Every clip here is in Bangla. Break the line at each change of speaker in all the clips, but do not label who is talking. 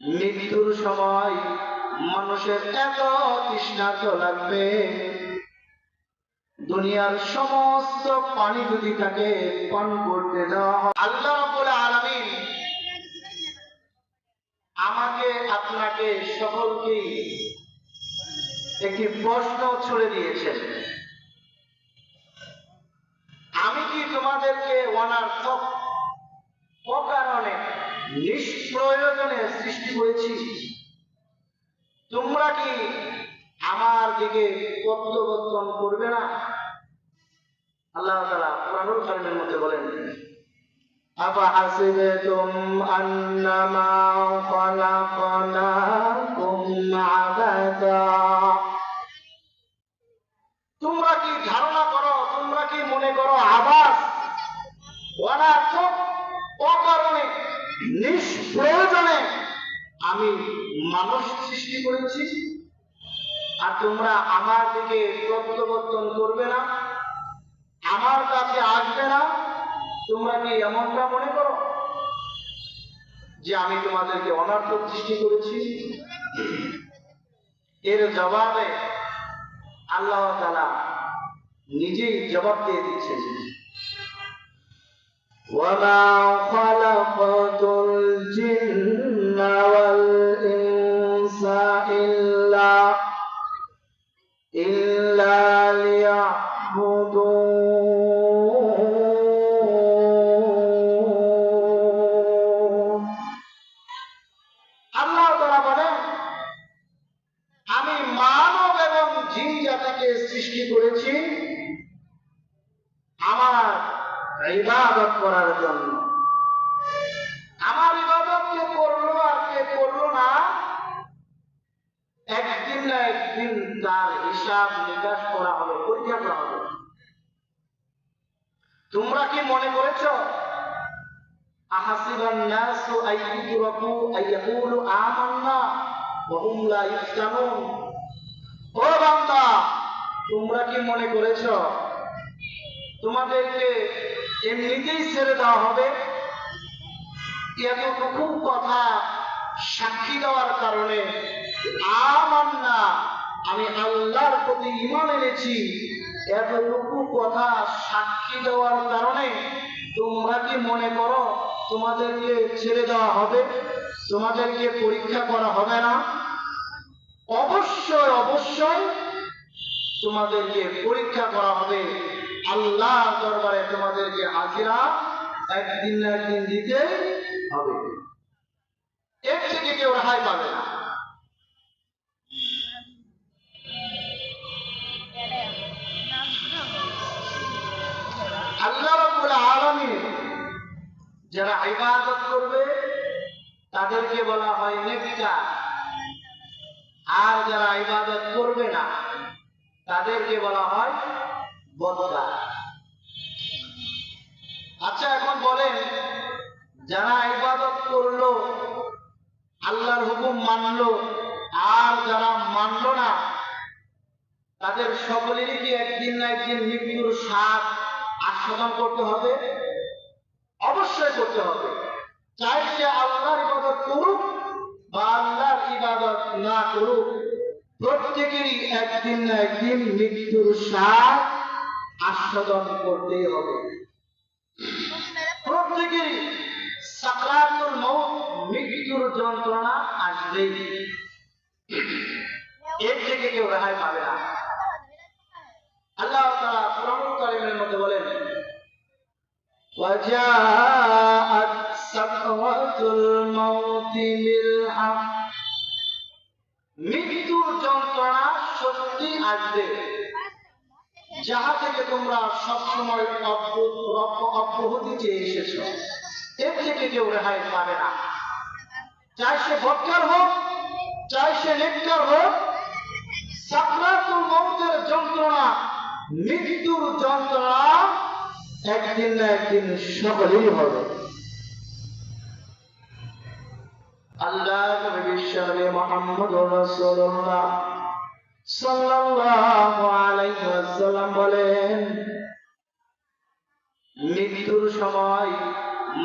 মৃত্যুর সময় মানুষের এত তৃষ্ণার্ত লাগবে। দুনিয়ার সমস্ত পানি যদি তাকে পান করতে দেওয়া আল্লাহ রাব্বুল আলামিন আমাকে, আপনাকে সকলকেই একটি প্রশ্ন ছুড়ে দিয়েছেন আমি কি তোমাদেরকে অনার্থক অকারণে নিষ্প্রয়োজনে সৃষ্টি করেছি তোমরা কি আমার দিকে প্রত্যাবর্তন করবে না আল্লাহ তাআলা কোরআনুল কারিমের মধ্যে বলেন أفحسبتم أنما خلقناكم عبثا আমি মানুষ সৃষ্টি করেছি আর তোমরা আমার দিকে প্রত্যাবর্তন করবে না আমার কাছে আসবে না তোমরা কি এমনটা মনে করো যে আমি তোমাদেরকে অনার্থক সৃষ্টি করেছি এর জবাবে আল্লাহ তাআলা নিজেই জবাব দিয়ে দিচ্ছেন وما خلقت الجن যিনি জাতিকে সৃষ্টি করেছি, আমার ইবাদত করার জন্য। আমার ইবাদত কে করল আর কে করল না, একদিন না একদিন তার হিসাব নিকাশ করা হবে, পরীক্ষা করা হবে। তোমরা কি মনে করেছ? আহাসিবান নাসু আইয়াকুলু আমান্না ওয়া হুম লা ইফতানুন। তোমরা কি মনে করেছ? তোমাদেরকে এমনিতেই ছেড়ে দেওয়া হবে? এতটুকু কথা সাক্ষী দেওয়ার কারণে আমান্না, আমি আল্লাহর প্রতি ইমান এনেছি। এতটুকু কথা সাক্ষী দেওয়ার কারণে তোমরা কি মনে করো তোমাদেরকে ছেড়ে দেওয়া হবে? তোমাদেরকে পরীক্ষা করা হবে না? অবশ্যই অবশ্যই তোমাদেরকে পরীক্ষা করা হবে। আল্লাহ দরবারে তোমাদেরকে হাজিরা একদিন না একদিন দিতে হবে। এর থেকে কেউ রেহাই পাবে না। যারা ইবাদত করবে, তাদেরকে বলা হয় নেককার। আর যারা ইবাদত করবে না তাদেরকে বলা হয় বদকার আচ্ছা এখন বলেন, যারা ইবাদত করল, আল্লাহর হুকুম মানলো, আর যারা মানলো না, তাদের সকলেরই কি একদিন না একদিন মৃত্যুর স্বাদ আস্বাদন করতে হবে? অবশ্যই করতে হবে। চাই সে আল্লাহর ইবাদত করুক বা আল্লাহর ইবাদত না করুক প্রত্যেকেরই একদিন না একদিন মৃত্যুর স্বাদ আস্বাদন করতেই হবে প্রত্যেকেরই সাকরাতুল মৌত মৃত্যুর যন্ত্রণা আসবেই এর থেকে কেউ রেহাই পাবে না আল্লাহ তাআলা কোরআন কারীমের মধ্যে বলেন وجاءت سكرة الموت بالحق মৃত্যুর যন্ত্রণা সত্যি আসবে। যাহা থেকে তোমরা সবসময় অব্যাহতি চেয়ে এসেছ, এর থেকে কেউ রেহাই পাবে না। চাই সে বৎকার হোক, চাই সে নেককার হোক সাকরাতুল মৌতের যন্ত্রণা, মৃত্যুর যন্ত্রণা একদিন না একদিন সকলেই হবে। আল্লাহ বিশ্বনবী মুহাম্মদ রাসূলুল্লাহ। সাল্লাল্লাহু বলেন, মৃত্যুর সময়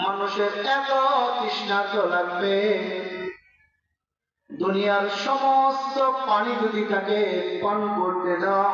মানুষের এত তৃষ্ণার্ত লাগবে। দুনিয়ার সমস্ত পানি যদি তাকে পান করতে দেওয়া